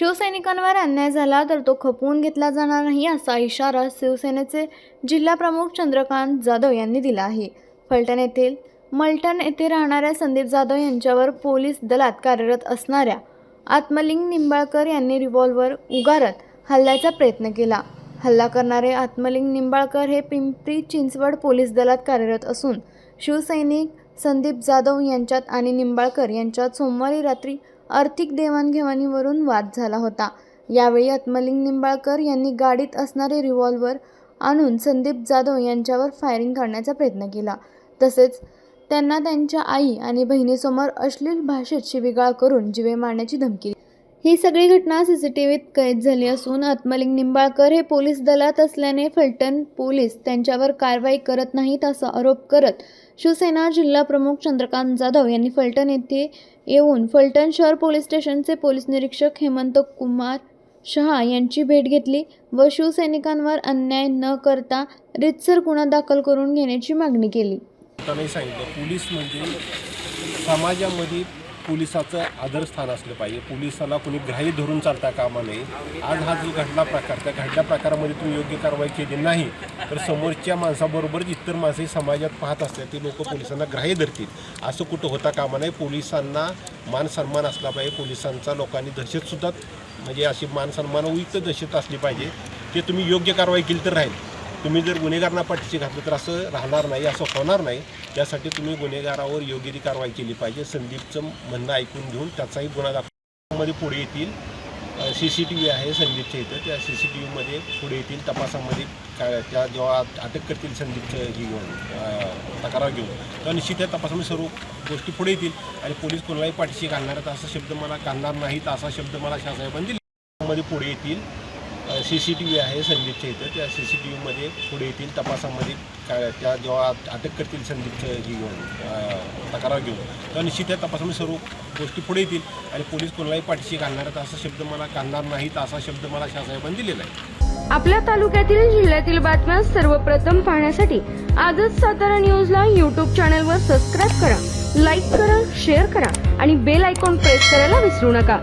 शिवसैनिकांवर अन्याय झाला तर तो खपवून घेतला जाणार नाही असा इशारा शिवसेनेचे जिल्हा प्रमुख चंद्रकांत जाधव यांनी दिला आहे. फलटण येथील मलटण येथे राहणाऱ्या संदीप जाधव यांच्यावर पोलीस दलात कार्यरत असणाऱ्या आत्मलिंग निंबाळकर यांनी रिव्हॉल्वर उगारत हल्ल्याचा प्रयत्न केला. हल्ला करणारे आत्मलिंग निंबाळकर हे पिंपरी चिंचवड पोलीस दलात कार्यरत असून शिवसैनिक संदीप जाधव यांच्यात आणि निंबाळकर यांच्यात सोमवारी रात्री आर्थिक देवाणघेवाणीवरून वाद झाला होता यावेळी आत्मलिंग निंबाळकर यांनी गाडीत असणारे रिव्हॉल्वर आणून संदीप जाधव यांच्यावर फायरिंग करण्याचा प्रयत्न केला तसेच त्यांना त्यांच्या आई आणि बहिणीसमोर अश्लील भाषेत शिवीगाळ करून जीवे मारण्याची धमकी दिली. ही सगळी घटना सीसीटीव्हीत कैद झाली असून आत्मलिंग निंबाळकर हे पोलीस दलात असल्याने फलटण पोलीस त्यांच्यावर कारवाई करत नाहीत असा आरोप करत शिवसेना जिल्हा प्रमुख चंद्रकांत जाधव यांनी फलटण येथे येऊन फलटण शहर पोलीस स्टेशनचे पोलीस निरीक्षक हेमंत कुमार शहा यांची भेट घेतली व शिवसैनिकांवर अन्याय न करता रितसर गुन्हा दाखल करून घेण्याची मागणी केली. सांगितलं पोलीस म्हणजे समाजामध्ये पोलिसाचं आदरस्थान असलं पाहिजे. पोलिसाला कोणी ग्राही धरून चालता कामा नये. आज हा जो घडला प्रकार त्या घडल्या प्रकारामध्ये तुम्ही योग्य कारवाई केली नाही तर समोरच्या माणसाबरोबर इतर माणसंही समाजात पाहत असतात ते लोक पोलिसांना ग्राह्य धरतील. असं कुठं होता कामा नये. पोलिसांना मान सन्मान असला पाहिजे. पोलिसांचा लोकांनी दहशतसुद्धा म्हणजे अशी मान सन्मानयुक्त दहशत असली पाहिजे. ते तुम्ही योग्य कारवाई केली तर राहील. तुम्ही जर गुन्हेगारांना पाठीशी घातलं तर असं राहणार नाही असं होणार नाही. त्यासाठी तुम्ही गुन्हेगारावर योग्य ती कारवाई केली पाहिजे. संदीपचं म्हणणं ऐकून घेऊन त्याचाही गुन्हा दाखवमध्ये पुढे येतील. सी सी टी व्ही आहे संदीपच्या इथं. त्या सी सी टी व्हीमध्ये पुढे येतील तपासामध्ये काय त्या जेव्हा अटक करतील संदीपचं ही घेऊन तक्रार घेऊन तेव्हा निश्चित त्या तपासामध्ये सर्व गोष्टी पुढे येतील. आणि पोलीस कोणालाही पाठीशी घालणार असा शब्द मला घालणार नाहीत असा शब्द मला शासाहेबांनी दिला. मध्ये पुढे येतील. सी सी टी व्ही आहे संदीपच्या इथं. त्या सी सी टी व्हीमध्ये पुढे येतील तपासामध्ये काय त्या जेव्हा अटक करतील संदीपच्या जी घेऊन तक्रार घेऊन तेव्हा निश्चित त्या तपासामध्ये सर्व गोष्टी पुढे येतील आणि पोलीस कोणालाही पाठीशी घालणार असा शब्द मला घालणार नाहीत असा शब्द मला शासाहेबांनी दिलेला आहे. आपल्या तालुक्यातील जिल्ह्यातील बातम्या सर्वप्रथम पाहण्यासाठी आजच सातारा न्यूजला यूट्यूब चॅनलवर सबस्क्राईब करा लाईक करा शेअर करा आणि बेल आयकॉन प्रेस करायला विसरू नका.